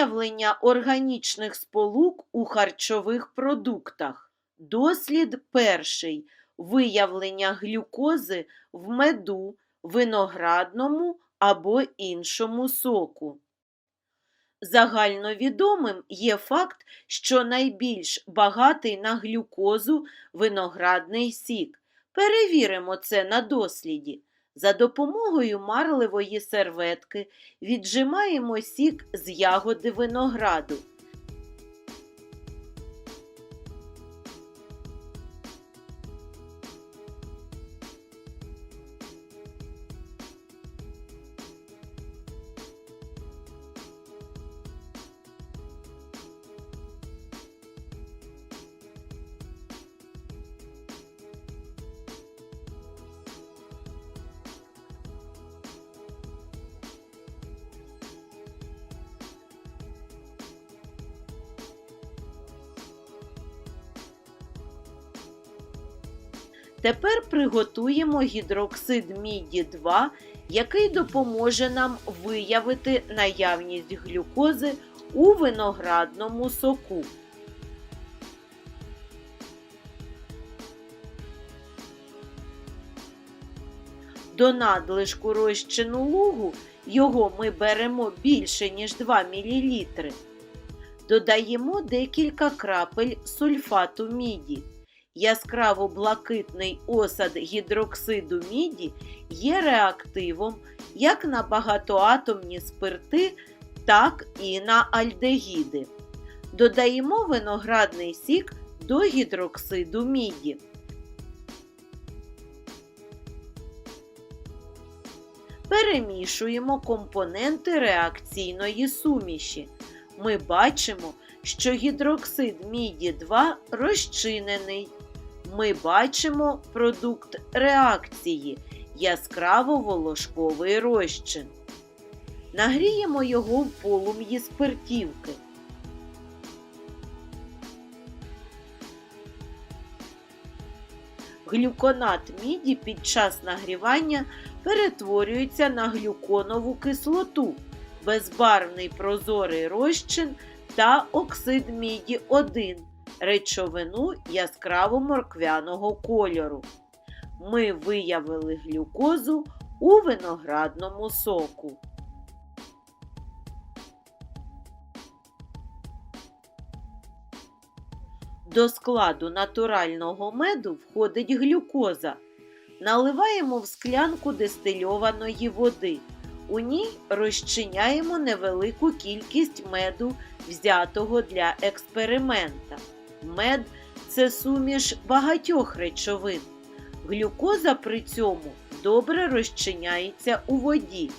Виявлення органічних сполук у харчових продуктах. Дослід перший. Виявлення глюкози в меду, виноградному або іншому соку. Загальновідомим є факт, що найбільш багатий на глюкозу виноградний сік. Перевіримо це на досліді. За допомогою марливої серветки віджимаємо сік з ягоди винограду. Тепер приготуємо гідроксид міді 2, який допоможе нам виявити наявність глюкози у виноградному соку. До надлишку розчину лугу його ми беремо більше, ніж 2 мл. Додаємо декілька крапель сульфату міді. Яскраво блакитний осад гідроксиду міді є реактивом як на багатоатомні спирти, так і на альдегіди. Додаємо виноградний сік до гідроксиду міді. Перемішуємо компоненти реакційної суміші. Ми бачимо, що гідроксид міді 2 розчинений. Ми бачимо продукт реакції яскраво волошковий розчин. Нагріємо його в полум'ї спиртівки. Глюконат міді під час нагрівання перетворюється на глюконову кислоту, безбарвний прозорий розчин та оксид міді 1, речовину яскраво морквяного кольору. Ми виявили глюкозу у виноградному соку. До складу натурального меду входить глюкоза. Наливаємо в склянку дистильованої води. У ній розчиняємо невелику кількість меду, взятого для експеримента. Мед це суміш багатьох речовин. Глюкоза при цьому добре розчиняється у воді.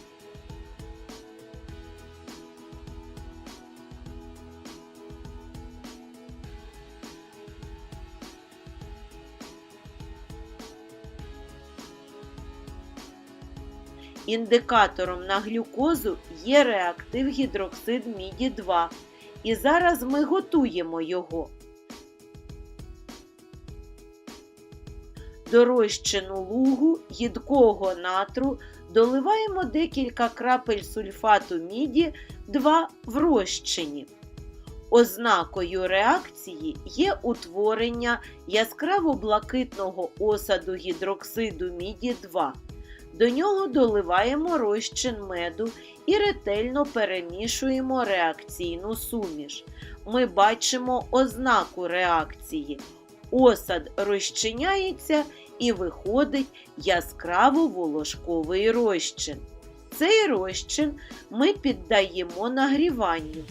Індикатором на глюкозу є реактив гідроксид міді 2. І зараз ми готуємо його. До лугу їдкого натру доливаємо декілька крапель сульфату міді 2 в розчині. Ознакою реакції є утворення яскраво блакитного осаду гідроксиду міді 2. До нього доливаємо розчин меду і ретельно перемішуємо реакційну суміш. Ми бачимо ознаку реакції. Осад розчиняється і виходить яскраво волошковий розчин. Цей розчин ми піддаємо нагріванню.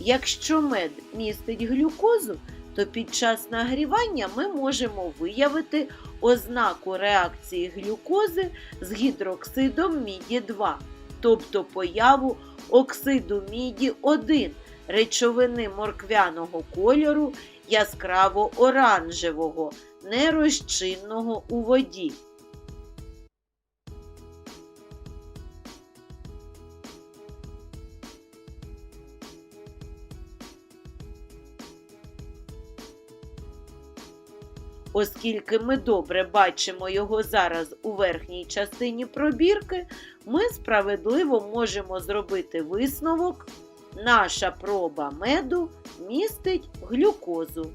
Якщо мед містить глюкозу, то під час нагрівання ми можемо виявити ознаку реакції глюкози з гідроксидом міді 2, тобто появу оксиду міді 1, речовини морквяного кольору яскраво оранжевого, нерозчинного у воді. Оскільки ми добре бачимо його зараз у верхній частині пробірки, ми справедливо можемо зробити висновок, Наша проба меду містить глюкозу.